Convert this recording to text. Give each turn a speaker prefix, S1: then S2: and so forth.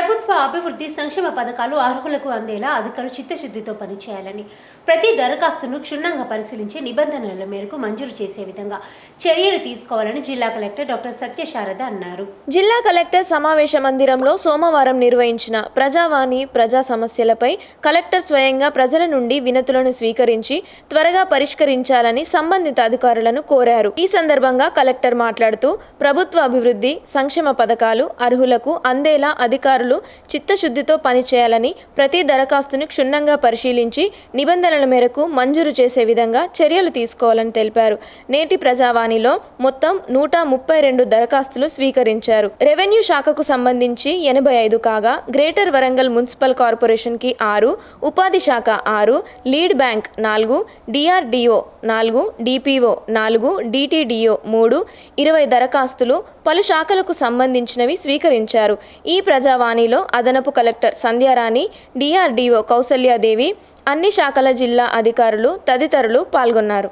S1: ప్రభుత్వ అభివృద్ధి సంక్షేమ పథకాలు అర్హులకు అందేలా అధికారులు చిత్తశుద్ధితో పనిచేయాలని ప్రతి దరఖాస్తును క్షుణ్ణంగా పరిశీలించి నిబంధనల మేరకు మంజూరు చేసే విధంగా చర్యలు తీసుకోవాలని జిల్లా కలెక్టర్ డాక్టర్ సత్యశారద అన్నారు.
S2: జిల్లా కలెక్టర్ సమావేశ మందిరంలో సోమవారం నిర్వహించిన ప్రజావాణి ప్రజా సమస్యలపై కలెక్టర్ స్వయంగా ప్రజల నుండి వినతులను స్వీకరించి త్వరగా పరిష్కరించాలని సంబంధిత అధికారులను కోరారు. ఈ సందర్భంగా కలెక్టర్ మాట్లాడుతూ ప్రభుత్వ అభివృద్ధి సంక్షేమ పథకాలు అర్హులకు అందేలా అధికారులు చిత్తశుద్ధితో పనిచేయాలని ప్రతి దరఖాస్తును క్షుణ్ణంగా పరిశీలించి నిబంధనల మేరకు మంజూరు చేసే విధంగా చర్యలు తీసుకోవాలని తెలిపారు. నేటి ప్రజావాణిలో మొత్తం నూట ముప్పై రెండు దరఖాస్తులు స్వీకరించారు. రెవెన్యూ శాఖకు సంబంధించి ఎనభై ఐదు కాగా గ్రేటర్ వరంగల్ మున్సిపల్ కార్పొరేషన్కి ఆరు ఉపాధి శాఖ ఆరు లీడ్ బ్యాంక్ నాలుగు డిఆర్డిఓ నాలుగు డిపిఓ నాలుగు డిటిడిఓ మూడు ఇరవై దరఖాస్తులు పలు శాఖలకు సంబంధించినవి స్వీకరించారు. ఈ ప్రజావాణి ప్రజావాణిలో అదనపు కలెక్టర్ సంధ్యారాణి డిఆర్డిఓ కౌసల్యాదేవి అన్ని శాఖల జిల్లా అధికారులు తదితరులు పాల్గొన్నారు.